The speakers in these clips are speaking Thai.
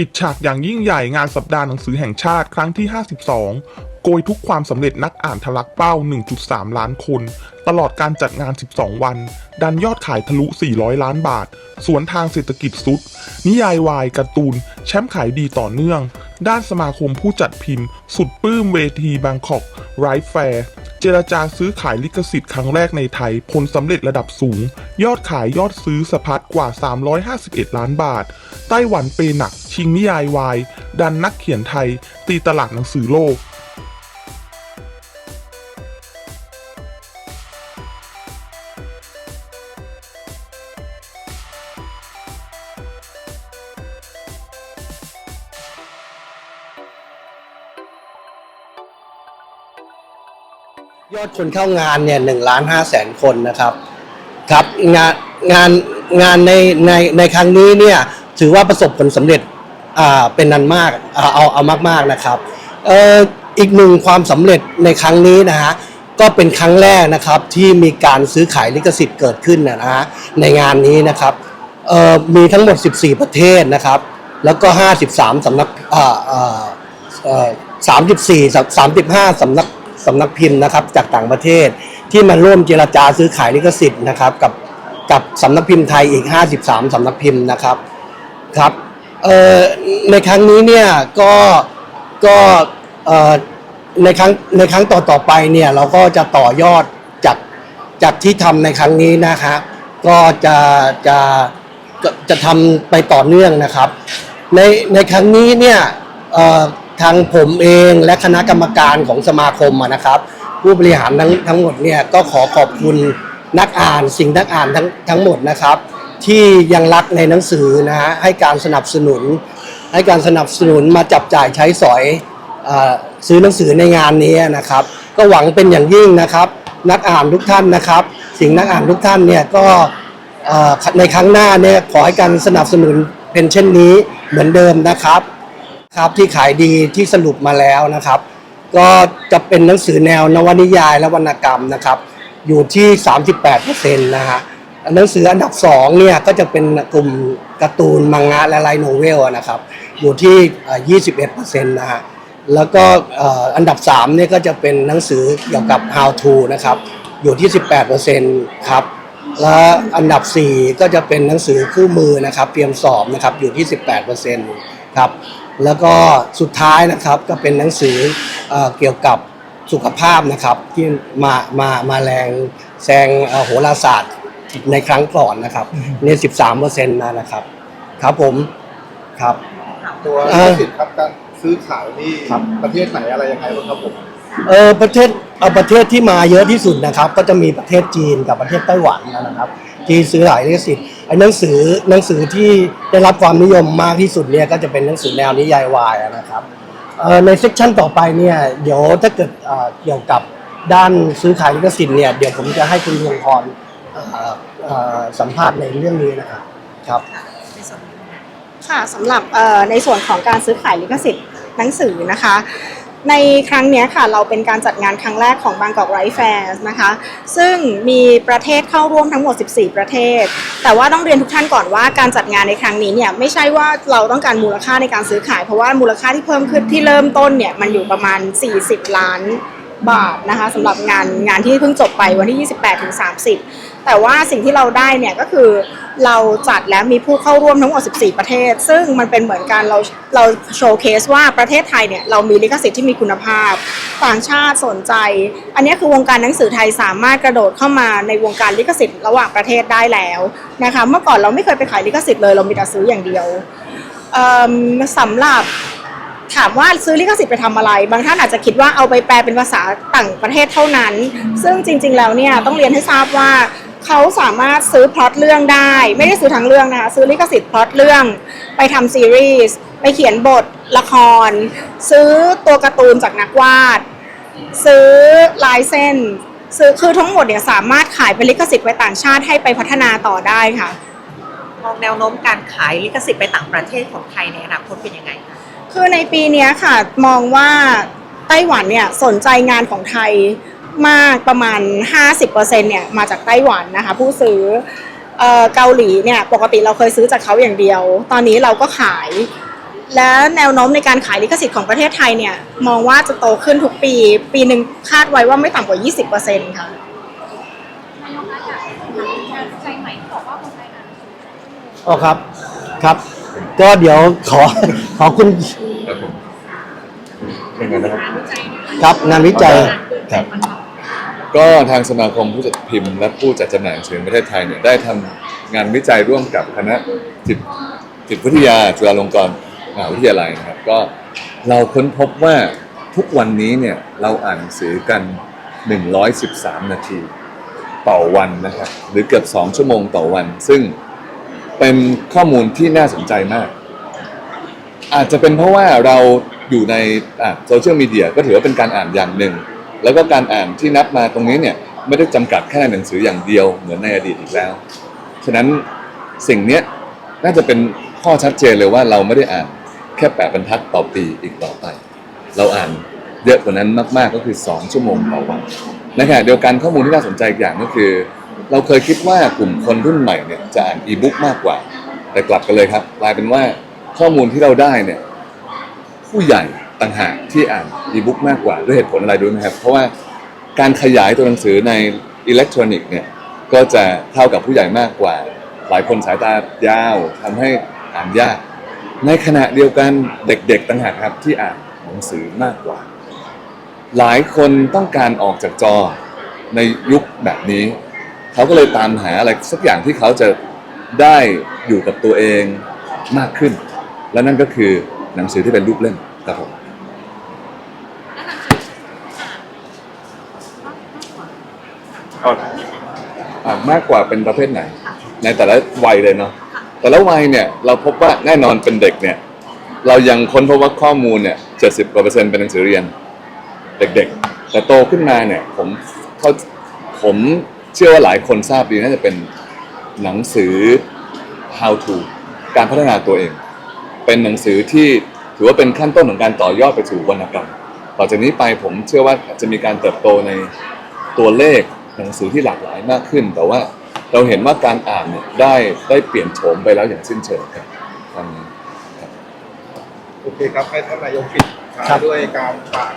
ปิดฉากอย่างยิ่งใหญ่งานสัปดาห์หนังสือแห่งชาติครั้งที่ 52 โกยทุกความสำเร็จนักอ่านทะลักเป้า 1.3 ล้านคน ตลอดการจัดงาน 12 วัน ดันยอดขายทะลุ 400 ล้านบาท สวนทางเศรษฐกิจสุด นิยายวายการ์ตูน แชมป์ขายดีต่อเนื่อง ด้านสมาคมผู้จัดพิมพ์ สุดปลื้มเวทีบางกอกไรฟ์แฟร์เจรจาซื้อขายลิขสิทธิ์ครั้งแรกในไทยผลสำเร็จระดับสูง ยอดขายยอดซื้อสะพัดกว่า 351 ล้านบาท ไต้หวันเปหนัก ชิงนิยายวาย ดันนักเขียนไทย ตีตลาดหนังสือโลก ยอดคนเข้างานเนี่ยหนึ่งล้านห้าแสนคนนะครับ ครับงานงานงานในในในครั้งนี้เนี่ย ถือว่าประสบผลสำเร็จเป็นนันมากเอาเอามากๆนะครับอีกหนึ่งความสำเร็จในครั้งนี้นะฮะก็เป็นครั้งแรกนะครับที่มีการซื้อขายลิขสิทธิ์เกิดขึ้นนะฮะในงานนี้นะครับมีทั้งหมด 14 ประเทศนะครับ แล้วก็ 53 สำนักอ่าอ่าเอ่อ34 35 สำนักสำนักพิมพ์นะครับจากต่างประเทศที่มาร่วมเจรจาซื้อขายลิขสิทธิ์นะครับกับกับสำนักพิมพ์ไทยอีก 53 สำนักพิมพ์นะครับ ครับในครั้งนี้เนี่ยก็ก็ในครั้งในครั้งต่อต่อไปเนี่ยเราก็จะต่อยอดจากจากที่ทำในครั้งนี้นะครับก็จะจะจะทำไปต่อเนื่องนะครับ ในในครั้งนี้เนี่ยทางผมเองและคณะกรรมการของสมาคมนะครับ ผู้บริหารทั้งทั้งหมดเนี่ยก็ขอขอบคุณนักอ่านสิ่งนักอ่านทั้งทั้งหมดนะครับ ที่ยังรักในหนังสือนะฮะให้การสนับสนุน ให้การสนับสนุนมาจับจ่ายใช้สอยอซื้อหนังสือในงานนี้นะครับ ก็หวังเป็นอย่างยิ่งนะครับ นักอ่านทุกท่านนะครับ สิ่งนักอ่านทุกท่านเนี่ยก็ในครั้งหน้าเนี่ยขอให้การสนับสนุนเป็นเช่นนี้เหมือนเดิมนะครับครับที่ขายดีที่สรุปมาแล้วนะครับ ก็จะเป็นหนังสือแนวนวนิยายและวรรณกรรมนะครับ อยู่ที่ 38%นะฮะ หนังสืออันดับ2เนี่ยก็จะเป็นกลุ่มการ์ตูนมังงะและไลโนเวลนะครับ อยู่ที่เอ่อ21%นะฮะแล้วก็อันดับ3เนี่ยก็จะเป็นหนังสือเกี่ยวกับ how to นะครับอยู่ที่ 18%ครับและอันดับ 4 ก็จะเป็นหนังสือคู่มือนะครับเตรียมสอบนะครับอยู่ที่ 18%ครับแล้วก็สุดท้ายนะครับก็เป็นหนังสือเอเกี่ยวกับสุขภาพนะครับที่มามามาแรงแซงโหราศาสตร์ ในครั้งก่อนนะครับใน13%นะนะครับ ครับผมครับ ตัวเอ่ลิอขสิทธิ์ครับการซื้อขายนี่ครับ ประเทศไหนอะไรยังไงบ้างครับผมเออประเทศเอาประเทศที่มาเยอะที่สุดนะครับ ก็จะมีประเทศจีนกับประเทศไต้หวันนะครับ ที่ซื้อขายลิขสิทธิ์ไอ้หนังสือหนังสือที่ได้รับความนิยมมากที่สุดเนี่ยก็จะเป็นหนังสือแนวนิยายวายนะครับเอ่อในเซกชันต่อไปเนี่ยเดี๋ยวถ้าเกิดเอ่อเกี่ยวกับด้านซื้อขายลิขสิทธิ์เนี่ยเดี๋ยวผมจะให้คุณดวงพรเอ่อเอ่อ สัมภาษณ์ในเรื่องนี้นะครับครับ ค่ะสำหรับในส่วนของการซื้อขายลิขสิทธิ์หนังสือนะคะ ในครั้งนี้ค่ะเราเป็นการจัดงานครั้งแรกของบางกอกไรแฟร์นะคะ ซึ่งมีประเทศเข้าร่วมทั้งหมด 14 ประเทศ แต่ว่าต้องเรียนทุกท่านก่อนว่าการจัดงานในครั้งนี้เนี่ยไม่ใช่ว่าเราต้องการมูลค่าในการซื้อขาย เพราะว่ามูลค่าที่เพิ่มขึ้นที่เริ่มต้นเนี่ยมันอยู่ประมาณ 40 ล้าน บาทนะคะสำหรับงานงานที่เพิ่งจบไปวันที่ 28ถึง30 แต่ว่าสิ่งที่เราได้เนี่ยก็คือเราจัดแล้วมีผู้เข้าร่วมทั้งหมด 14 ประเทศ ซึ่งมันเป็นเหมือนกันเราเราโชว์เคสว่าประเทศไทยเนี่ยเรามีลิขสิทธิ์ที่มีคุณภาพ ต่างชาติสนใจ อันนี้คือวงการหนังสือไทยสามารถกระโดดเข้ามาในวงการลิขสิทธิ์ระหว่างประเทศได้แล้วนะคะเมื่อก่อนเราไม่เคยไปขายลิขสิทธิ์เลยเรามีแต่ซื้ออย่างเดียวเออสำหรับ ถามว่าซื้อลิขสิทธิ์ไปทำอะไร บางท่านอาจจะคิดว่าเอาไปแปลเป็นภาษาต่างประเทศเท่านั้น ซึ่งจริง ๆ แล้วเนี่ยต้องเรียนให้ทราบว่าเขาสามารถซื้อพล็อตเรื่องได้ ไม่ได้ซื้อทั้งเรื่องนะคะซื้อลิขสิทธิ์พล็อตเรื่อง ไปทำซีรีส์ไปเขียนบทละคร ซื้อตัวการ์ตูนจากนักวาด ซื้อลายเส้น ซื้อคือทั้งหมดเนี่ยสามารถขายเป็นลิขสิทธิ์ไปต่างชาติให้ไปพัฒนาต่อได้ค่ะมองแนวโน้มการขายลิขสิทธิ์ไปต่างประเทศของไทยในอนาคตเป็นยังไงคะ คือในปีนี้ค่ะมองว่าไต้หวันเนี่ยสนใจงานของไทยมากประมาณ 50%เนี่ยมาจากไต้หวันนะคะผู้ซื้อเออเกาหลีเนี่ยปกติเราเคยซื้อจากเขาอย่างเดียว ตอนนี้เราก็ขาย และแนวโน้มในการขายลิขสิทธิ์ของประเทศไทยเนี่ยมองว่าจะโตขึ้นทุกปี ปีหนึ่งคาดไว้ว่าไม่ต่ำกว่า 20%ค่ะอ๋อครับครับ ก็เดี๋ยวขอขอคุณครับผมเป็นไงนะครับ ครับงานวิจัยครับ ก็ทางสมาคมผู้จัดพิมพ์ และผู้จัดจำหน่ายหนังสือแห่งประเทศไทยเนี่ยได้ทำงานวิจัยร่วมกับคณะจิตจิตวิทยาจุฬาลงกรณ์มหาวิทยาลัยนะครับ ก็เราค้นพบว่าทุกวันนี้เนี่ยเราอ่านหนังสือกัน 113 นาที ต่อวันนะครับ หรือเกือบ 2 ชั่วโมงต่อวัน ซึ่ง เป็นข้อมูลที่น่าสนใจมาก อาจจะเป็นเพราะว่าเราอยู่ในโซเชียลมีเดียก็ถือว่าเป็นการอ่านอย่างหนึ่ง แล้วก็การอ่านที่นับมาตรงนี้เนี่ยไม่ได้จำกัดแค่ในหนังสืออย่างเดียวเหมือนในอดีตอีกแล้ว ฉะนั้นสิ่งนี้น่าจะเป็นข้อชัดเจนเลยว่าเราไม่ได้อ่านแค่แปดบรรทัดต่อปีอีกต่อไป เราอ่านเยอะกว่านั้นมาก ๆ ก็คือ 2 ชั่วโมงต่อวันในขณะเดียวกันข้อมูลที่น่าสนใจอีกอย่างก็คือ เราเคยคิดว่ากลุ่มคนรุ่นใหม่เนี่ยจะอ่านอีบุ๊กมากกว่า แต่กลับกันเลยครับกลายเป็นว่าข้อมูลที่เราได้เนี่ยผู้ใหญ่ต่างหากที่อ่านอีบุ๊กมากกว่าด้วยเหตุผลอะไรรู้ไหมครับ เพราะว่าการขยายตัวหนังสือในอิเล็กทรอนิกส์เนี่ยก็จะเท่ากับผู้ใหญ่มากกว่า หลายคนสายตายาวทำให้อ่านยาก ในขณะเดียวกันเด็กๆต่างหากครับที่อ่านหนังสือมากกว่า หลายคนต้องการออกจากจอในยุคแบบนี้ เขาก็เลยตามหาอะไรสักอย่างที่เขาจะได้อยู่กับตัวเองมากขึ้น และนั่นก็คือหนังสือที่เป็นรูปเล่มครับผมอ่ามากกว่าเป็นประเภทไหน ในแต่ละวัยเลยเนาะแต่ละวัยเนี่ยเราพบว่าแน่นอนเป็นเด็กเนี่ยเรายังค้นพบว่าข้อมูลเนี่ยเจ็ดสิบกว่าเปอร์เซ็นต์เป็นหนังสือเรียน เด็กๆ แต่โตขึ้นมาเนี่ยผมเขาผม เชื่อว่าหลายคนทราบดีน่าจะเป็นหนังสือ how to การพัฒนาตัวเอง เป็นหนังสือที่ถือว่าเป็นขั้นต้นของการต่อยอดไปสู่วรรณกรรมต่อจากนี้ไปผมเชื่อว่าจะมีการเติบโตในตัวเลขหนังสือที่หลากหลายมากขึ้น แต่ว่าเราเห็นว่าการอ่านเนี่ยได้ได้เปลี่ยนโฉมไปแล้วอย่างสิ้นเชิงครับตอนนี้โอเคครับให้ท่านนายกปิดท้ายครับด้วยการฝาก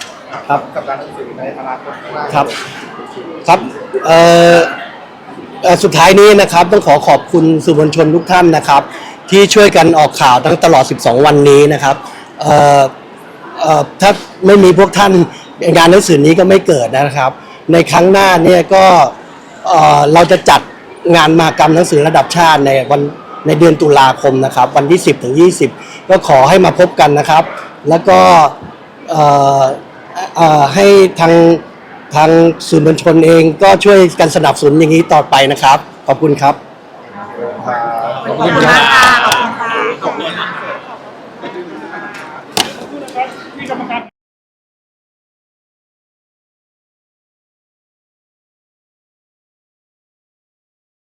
ครับกับการหนังสือในอนาคตข้างหน้าครับ ครับสุดท้ายนี้นะครับต้องขอขอบคุณสื่อมวลชนทุกท่านนะครับ ที่ช่วยกันออกข่าวตั้งตลอด 12 วันนี้นะครับถ้าไม่มีพวกท่านงานหนังสือนี้ก็ไม่เกิดนะครับ ในครั้งหน้าเนี่ยก็เอ่อเราจะจัดงานมากรรมหนังสือระดับชาติในวันในเดือนตุลาคมนะครับ วันที่ 10 ถึง 20 ก็ขอให้มาพบกันนะครับ แล้วก็ให้ทาง ทางสื่อมวลชนเองก็ช่วยกันสนับสนุนอย่างนี้ต่อไปนะครับ ขอบคุณครับ ขอบคุณครับ